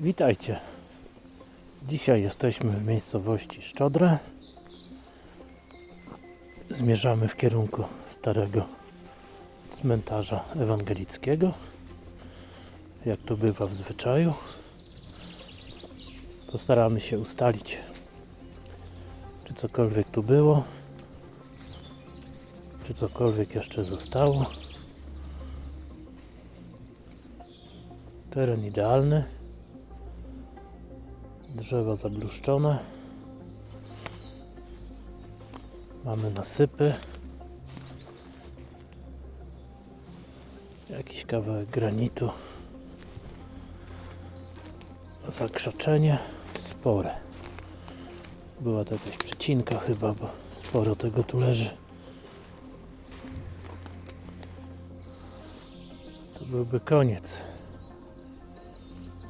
Witajcie. Dzisiaj jesteśmy w miejscowości Szczodrę. Zmierzamy w kierunku starego cmentarza ewangelickiego. Jak to bywa w zwyczaju. Postaramy się ustalić, czy cokolwiek tu było, czy cokolwiek jeszcze zostało. Teren idealny. Drzewa zabluszczone. Mamy nasypy. Jakiś kawałek granitu. Zakrzaczenie spore. Była to jakaś przecinka chyba, bo sporo tego tu leży. To byłby koniec.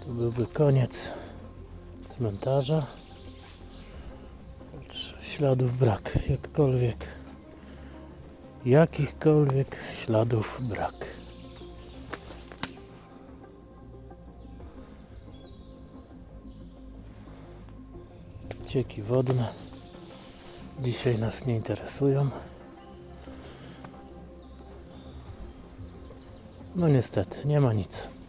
To byłby koniec cmentarza. Śladów brak, jakkolwiek. Jakichkolwiek śladów brak. Cieki wodne dzisiaj nas nie interesują. No niestety, nie ma nic.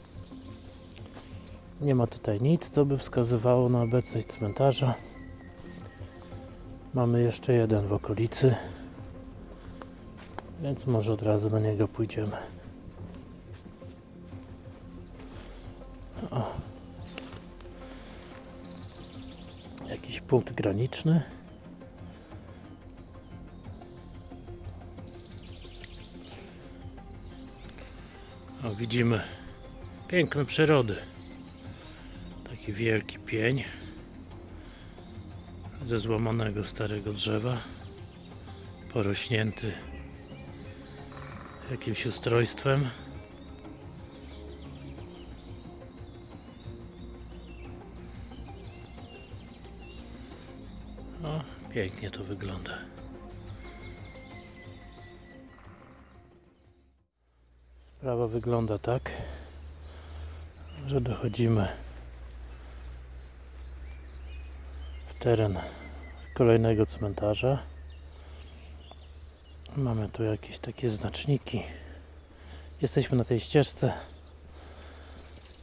Nie ma tutaj nic, co by wskazywało na obecność cmentarza. Mamy jeszcze jeden w okolicy, więc może od razu do niego pójdziemy. O. Jakiś punkt graniczny. O, widzimy piękno przyrody. Taki wielki pień ze złamanego starego drzewa, porośnięty jakimś ustrojstwem. O, pięknie to wygląda. Sprawa wygląda tak, że dochodzimy teren kolejnego cmentarza. Mamy tu jakieś takie znaczniki. Jesteśmy na tej ścieżce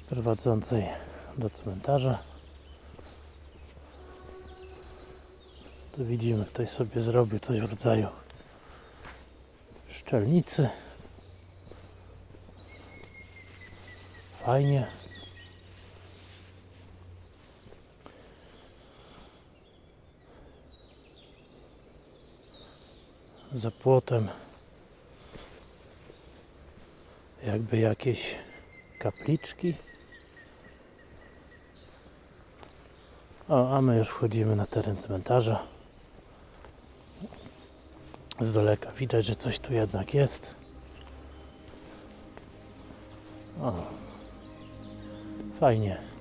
prowadzącej do cmentarza. Tu widzimy, ktoś sobie zrobił coś w rodzaju szczelnicy. Fajnie. Za płotem jakby jakieś kapliczki. O, a my już wchodzimy na teren cmentarza. Z daleka widać, że coś tu jednak jest. O, fajnie.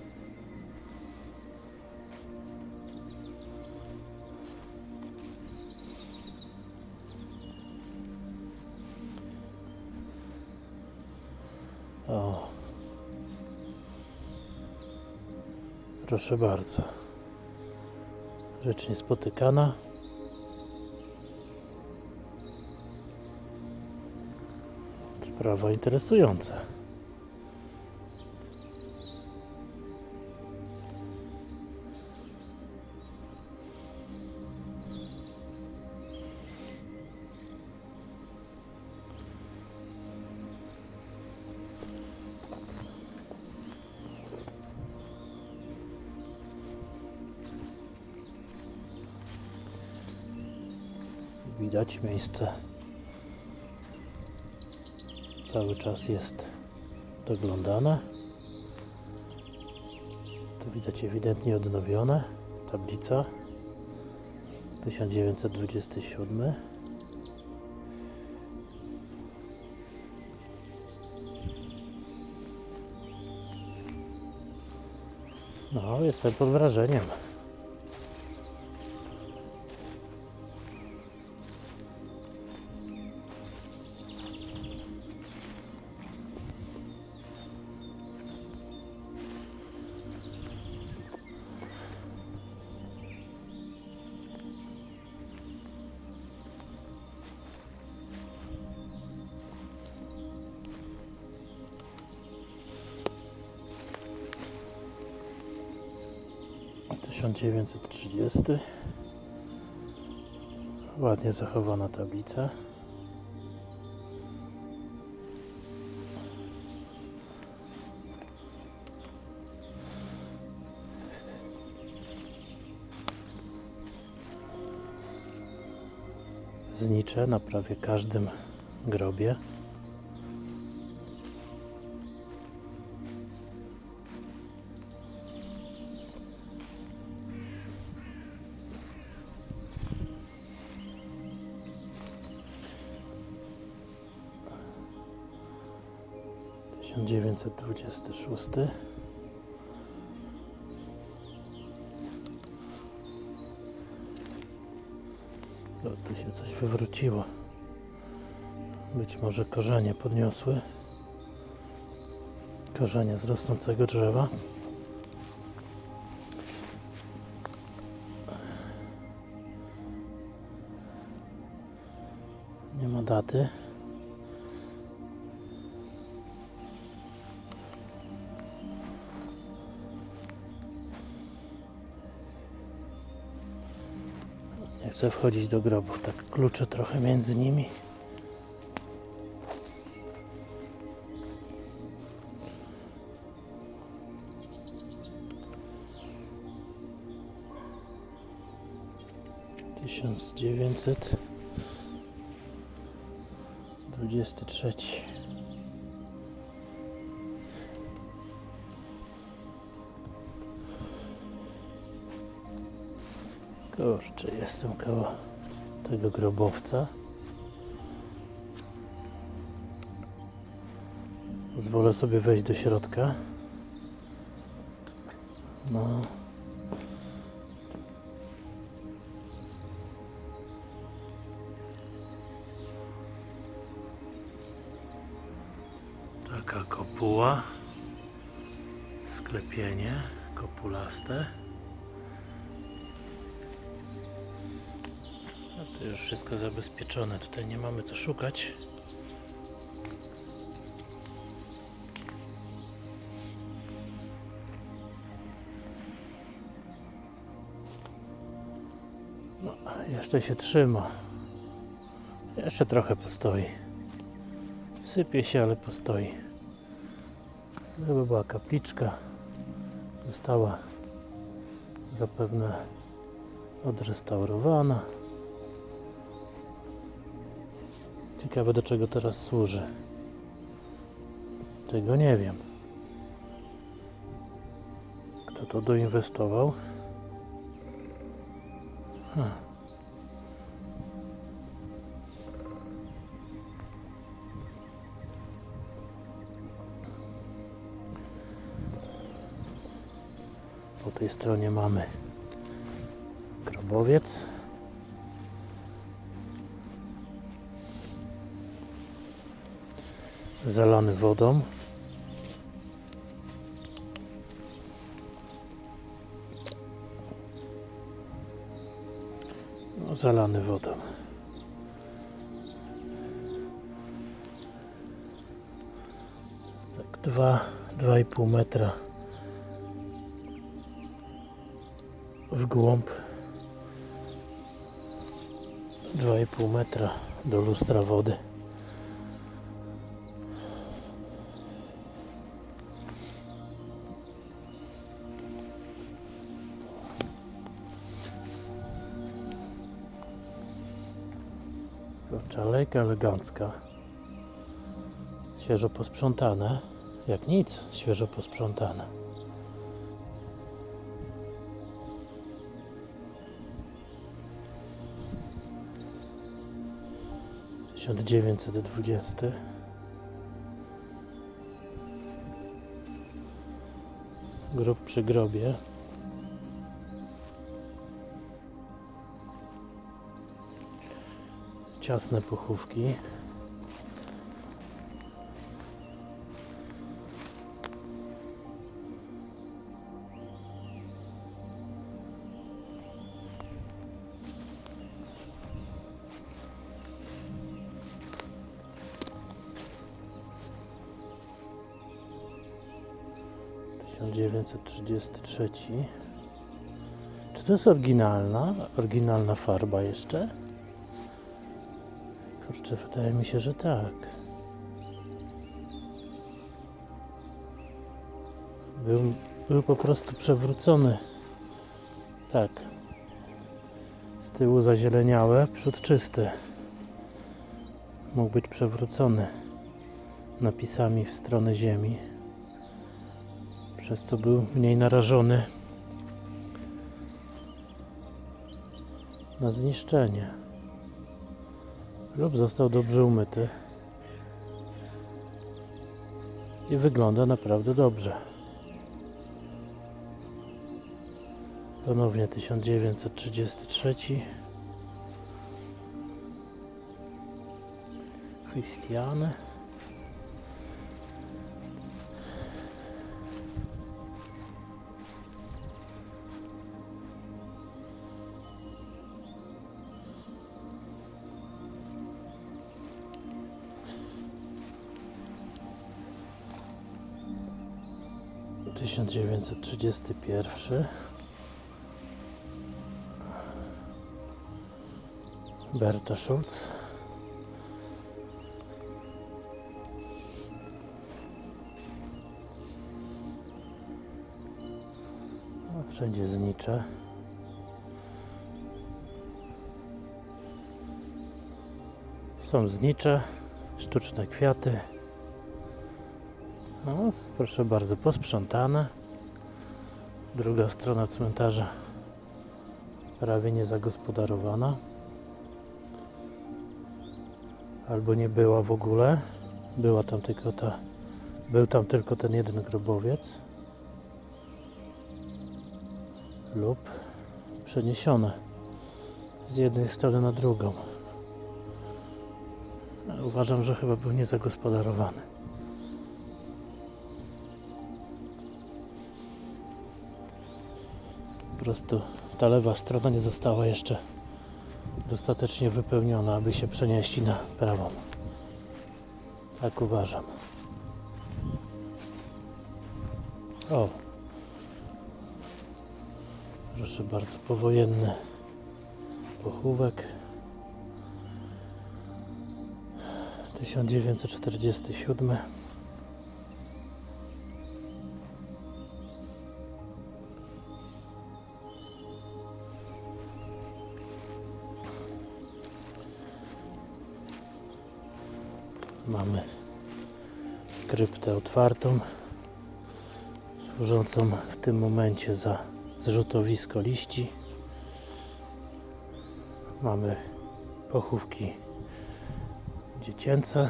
Proszę bardzo. Rzecz niespotykana. Sprawa interesująca. Widać miejsce cały czas jest doglądane. Tu widać ewidentnie odnowione. Tablica 1927. No, jestem pod wrażeniem. 1930. Ładnie zachowana tablica. Znicze na prawie każdym grobie. Tysiąc dziewięćset dwudziesty szósty. O, tu się coś wywróciło. Być może korzenie podniosły. Korzenie z rosnącego drzewa. Nie ma daty. Chcę wchodzić do grobów, tak klucze trochę między nimi. Tysiąc dziewięćset dwudziesty trzeci. Kurczę, jestem koło tego grobowca. Zwolę sobie wejść do środka. No. Taka kopuła. Sklepienie kopulaste. To już wszystko zabezpieczone. Tutaj nie mamy co szukać. No, jeszcze się trzyma. Jeszcze trochę postoi. Sypie się, ale postoi. Gdyby była kapliczka, została zapewne odrestaurowana. Ciekawe do czego teraz służy. Tego nie wiem. Kto to doinwestował? Ha. Po tej stronie mamy grobowiec. Zalany wodą. No, zalany wodą. Tak, dwa, dwa i pół metra w głąb. Dwa i pół metra do lustra wody. Kurczę, alejka elegancka. Świeżo posprzątane. Jak nic, świeżo posprzątane. Tysiąc dziewięćset dwudziesty. Grób przy grobie. Ciasne trzydziesty trzeci. to jest oryginalna? Oryginalna farba jeszcze? Kurczę, wydaje mi się, że tak. Był, był po prostu przewrócony. Tak. Z tyłu zazieleniałe, przód czysty. Mógł być przewrócony napisami w stronę ziemi, przez co był mniej narażony na zniszczenie. Lub został dobrze umyty. I wygląda naprawdę dobrze. Ponownie 1933 Christiane Tysiąc dziewięćset trzydziesty pierwszy. Berta Schulz no, Wszędzie znicze. Są znicze Sztuczne kwiaty. No, proszę bardzo, posprzątane. Druga strona cmentarza prawie nie zagospodarowana. Albo nie była w ogóle. Była tam tylko ta. Był tam tylko ten jeden grobowiec. Lub przeniesione z jednej strony na drugą. Uważam, że chyba był niezagospodarowany. Prostu ta lewa strona nie została jeszcze dostatecznie wypełniona, aby się przenieść na prawą. Tak uważam. O! Proszę bardzo, powojenny pochówek. 1947 otwartą, służącą w tym momencie za zrzutowisko liści. Mamy pochówki dziecięce.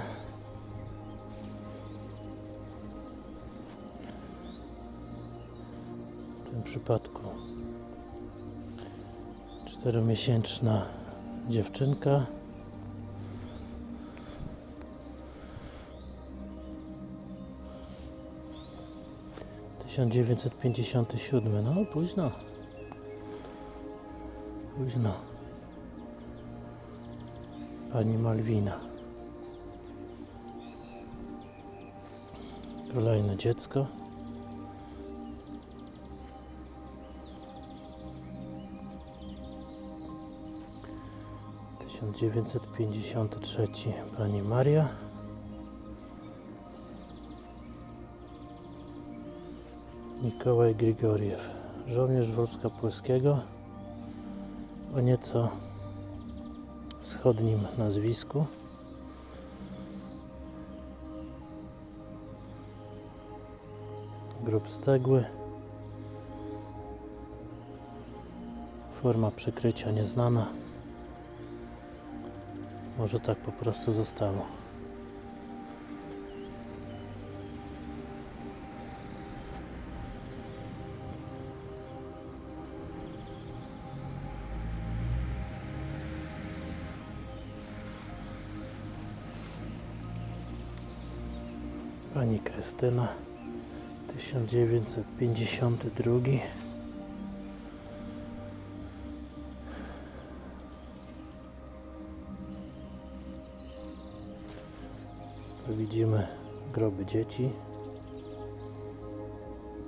W tym przypadku czteromiesięczna dziewczynka. Tysiąc dziewięćset pięćdziesiąty siódmy, no późno. Późno. Pani Malwina. Kolejne dziecko. Tysiąc dziewięćset pięćdziesiąty trzeci Pani Maria. Mikołaj Grigoriew, żołnierz Wojska Polskiego o nieco wschodnim nazwisku. Grób z cegły. Forma przykrycia nieznana. Może tak po prostu zostało. Krystyna 1952 Tu widzimy groby dzieci.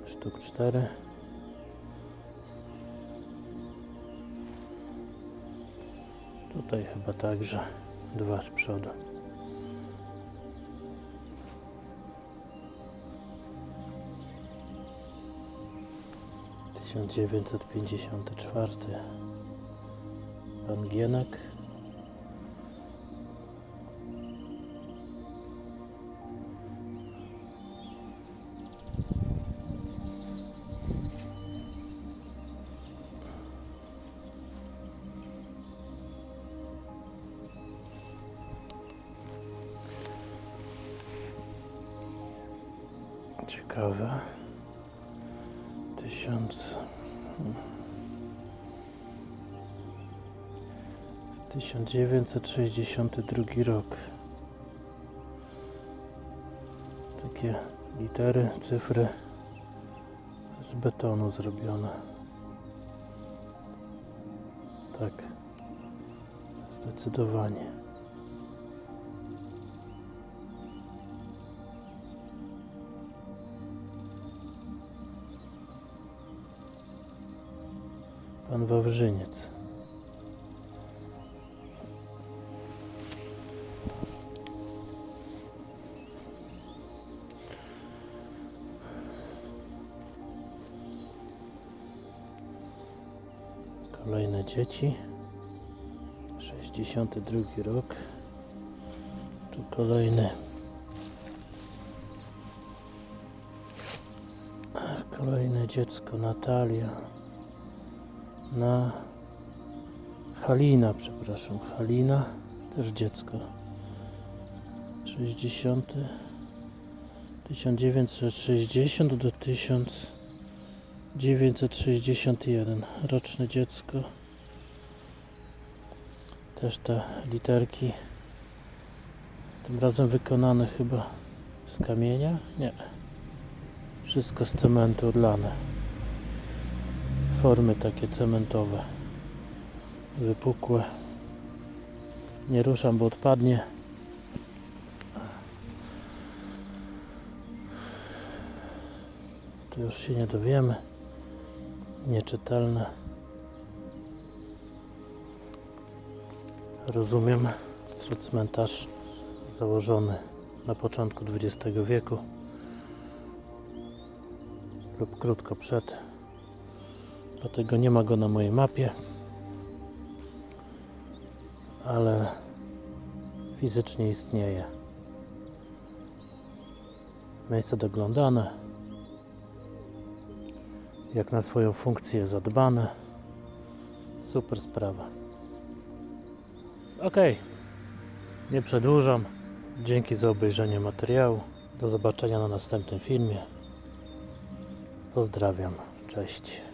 Sztuk 4 tutaj chyba także dwa z przodu. Tysiąc dziewięćset pięćdziesiąty czwarty Pan Gienek Ciekawe. Tysiąc. Tysiąc dziewięćset sześćdziesiąty drugi rok. Takie litery, cyfry z betonu zrobione. Tak. Zdecydowanie. Pan Wawrzyniec. Kolejne dzieci. 62 rok. Tu kolejny. Kolejne dziecko Natalia na Halina, przepraszam, Halina, też dziecko. 60. 1960 do 1961. Roczne dziecko. Też te literki. Tym razem wykonane chyba z kamienia? Nie. Wszystko z cementu odlane formy takie cementowe wypukłe. Nie ruszam, bo odpadnie. Tu już się nie dowiemy. Nieczytelne. Rozumiem że cmentarz założony na początku XX wieku lub krótko przed dlatego nie ma go na mojej mapie. Ale fizycznie istnieje. Miejsce doglądane. Jak na swoją funkcję zadbane. Super sprawa. Ok nie przedłużam. Dzięki za obejrzenie materiału. Do zobaczenia na następnym filmie. Pozdrawiam. Cześć